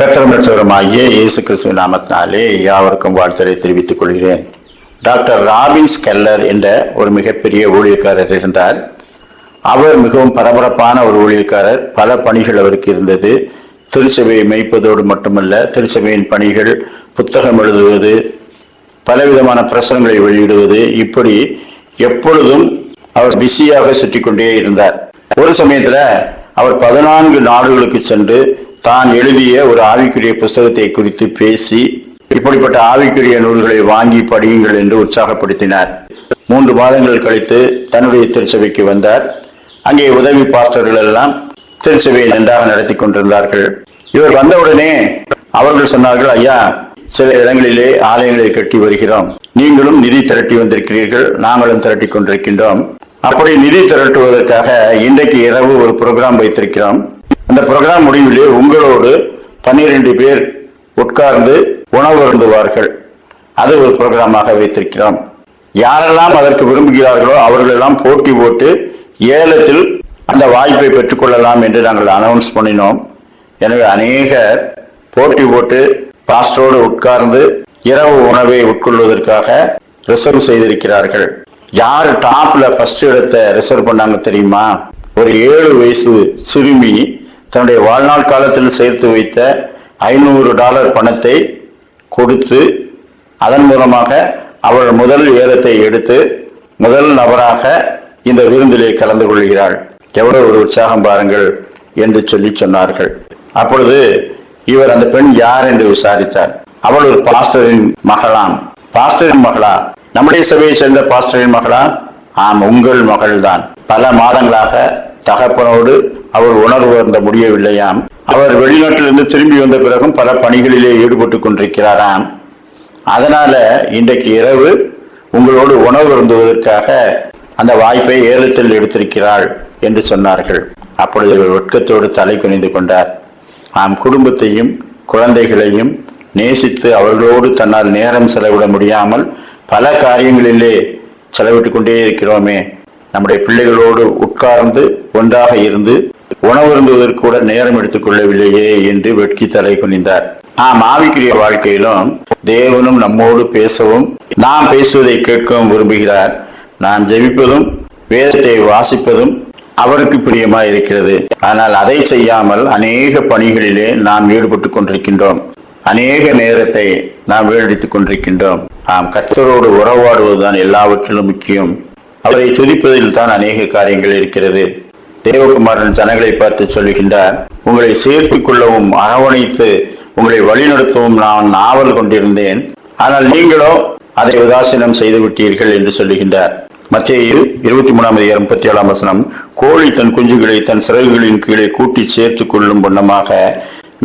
கத்திரமற்றவருமாகிய இயேசு கிறிஸ்துவ நாமத்தினாலே யாவருக்கும் வாழ்த்தலை தெரிவித்துக் கொள்கிறேன். டாக்டர் ராபின்ஸ் கெல்லர் என்ற ஒரு மிகப்பெரிய ஊழியக்காரர் இருந்தார். அவர் மிகவும் பரபரப்பான ஒரு ஊழியக்காரர். பல பணிகள் அவருக்கு இருந்தது. திருச்சபையை மெய்ப்பதோடு மட்டுமல்ல திருச்சபையின் பணிகள் புத்தகம் எழுதுவது பலவிதமான பிரசனங்களை வெளியிடுவது இப்படி எப்பொழுதும் அவர் பிஸியாக சுற்றி கொண்டே இருந்தார். ஒரு சமயத்தில் அவர் பதினான்கு நாடுகளுக்கு சென்று தான் எழுதிய ஒரு ஆவிக்குரிய புஸ்தகத்தை குறித்து பேசி இப்படிப்பட்ட ஆவிக்குரிய நூல்களை வாங்கி படியுங்கள் என்று உற்சாகப்படுத்தினார். மூன்று மாதங்கள் கழித்து தன்னுடைய திருச்சபைக்கு வந்தார். அங்கே உதவி பாஸ்டர்கள் எல்லாம் திருச்சபையை நன்றாக நடத்தி கொண்டிருந்தார்கள். இவர் வந்தவுடனே அவர்கள் சொன்னார்கள் ஐயா சில இடங்களிலே ஆலயங்களை கட்டி வருகிறோம். நீங்களும் நிதி திரட்டி வந்திருக்கிறீர்கள். நாங்களும் திரட்டி கொண்டிருக்கின்றோம். அப்படி நிதி திரட்டுவதற்காக இன்றைக்கு இரவு ஒரு ப்ரோக்ராம் வைத்திருக்கிறோம். அந்த ப்ரோக்ராம் முடிவிலே உங்களோடு பன்னிரண்டு பேர் உட்கார்ந்து உணவு அருந்துவார்கள். அது ஒரு ப்ரோக்ராமாக வைத்திருக்கிறோம். யாரெல்லாம் அதற்கு விரும்புகிறார்களோ அவர்களெல்லாம் போட்டி போட்டு ஏலத்தில் அந்த வாய்ப்பை பெற்றுக்கொள்ளலாம் என்று நாங்கள் அனௌன்ஸ் பண்ணினோம். எனவே அநேக போட்டி போட்டு பாஸ்டரோடு உட்கார்ந்து இரவு உணவை உட்கொள்வதற்காக ரிசர்வ் செய்திருக்கிறார்கள். யார் டாப்ல ஃபர்ஸ்ட் இடத்தை ரிசர்வ் பண்ணாங்க தெரியுமா? ஒரு ஏழு வயசு சிறுமி தன்னுடைய வாழ்நாள் காலத்தில் சேர்த்து வைத்த ஐநூறு டாலர் பணத்தை கொடுத்து அதன் மூலமாக அவள் முதல் ஏலத்தை எடுத்து முதல் நபராக இந்த விருந்திலே கலந்து கொள்கிறாள். எவ்வளவு ஒரு உற்சாகம் பாருங்கள் என்று சொல்லி சொன்னார்கள். அப்பொழுது இவர் அந்த பெண் யார் என்று விசாரித்தார். அவள் ஒரு பாஸ்டரின் மகளாம். பாஸ்டரின் மகளா? நம்முடைய சபையை சேர்ந்த பாஸ்டரின் மகளா? ஆம் உங்கள் மகள்தான். பல மாதங்களாக தகப்பனோடு அவர் உணர்வு வருந்த முடியவில்லையாம். அவர் வெளிநாட்டிலிருந்து திரும்பி வந்த பிறகும் பல பணிகளிலே ஈடுபட்டு கொண்டிருக்கிறாராம். அதனால இன்றைக்கு இரவு உங்களோடு உணவு அருந்துவதற்காக அந்த வாய்ப்பை ஏலத்தில் எடுத்திருக்கிறாள் என்று சொன்னார்கள். அப்பொழுது இவர் வெட்கத்தோடு தலை குனிந்து கொண்டார். ஆம் குடும்பத்தையும் குழந்தைகளையும் நேசித்து அவர்களோடு தன்னால் நேரம் செலவிட முடியாமல் பல காரியங்களிலே செலவிட்டுக் கொண்டே இருக்கிறோமே. நம்முடைய பிள்ளைகளோடு உட்கார்ந்து ஒன்றாக இருந்து உணவருந்துவதற்கு கூட நேரம் எடுத்துக் கொள்ளவில்லையே என்று வெட்கி தலை குனிந்தார். நாம் ஆவிக்குரிய வாழ்க்கையிலும் தேவனும் நம்மோடு பேசவும் நாம் பேசுவதை கேட்கவும் விரும்புகிறார். நாம் ஜெபிப்பதும் வேதத்தை வாசிப்பதும் அவருக்கு பிரியமா இருக்கிறது ஆனால் அதை செய்யாமல் அநேக பணிகளிலே நாம் ஈடுபட்டு கொண்டிருக்கின்றோம். அநேக நேரத்தை நாம் வீழடித்துக் கொண்டிருக்கின்றோம். நாம் கர்த்தரோடு உறவாடுவதுதான் எல்லாவற்றிலும் முக்கியம். அவரை துதிப்பதில் தான் அநேக காரியங்கள் இருக்கிறது. தேவகுமாரன் ஜனங்களை பார்த்து சொல்லுகின்றார் உங்களை சேர்த்துக் கொள்ளவும் அரவணைத்து உங்களை வழிநடத்தவும் நான் நாவல் கொண்டிருந்தேன். ஆனால் நீங்களோ அதை உதாசீனம் செய்து விட்டீர்கள் என்று சொல்லுகின்றார். மத்திய இருபத்தி மூணாம் அதிகாரம் முப்பத்தி ஏழாம் வசனம் கோழி தன் குஞ்சுகளை தன் சிறகுகளின் கீழே கூட்டி சேர்த்துக் கொள்ளும் வண்ணமாக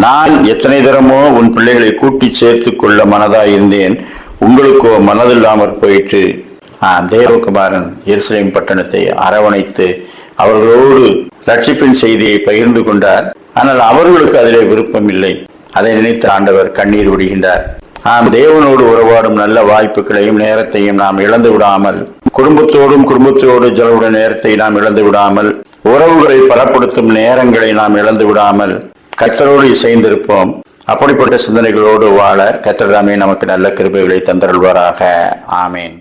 நான் எத்தனை தரமோ உன் பிள்ளைகளை கூட்டி சேர்த்துக் கொள்ள மனதாயிருந்தேன். உங்களுக்கோ மனதில்லாமற் போயிற்று. தேவகுமாரன் எருசலேம் பட்டணத்தை அரவணைத்து அவர்களோடு ரட்சிப்பின் செய்தியை பகிர்ந்து கொண்டார். ஆனால் அவர்களுக்கு அதிலே விருப்பம் இல்லை அதை நினைத்து ஆண்டவர் கண்ணீர் விடுகின்றார். ஆம் தேவனோடு உறவாடும் நல்ல வாய்ப்புகளையும் நேரத்தையும் நாம் இழந்து விடாமல் குடும்பத்தோடும் குடும்பத்தோடு ஜலவுட நேரத்தை நாம் இழந்து விடாமல் உறவுகளை பலப்படுத்தும் நேரங்களை நாம் இழந்து விடாமல் கத்தரோடு இசைந்திருப்போம். அப்படிப்பட்ட சிந்தனைகளோடு வாழ கத்தர்தாமே நமக்கு நல்ல கிருபைகளை தந்தருள்வாராக. ஆமேன்.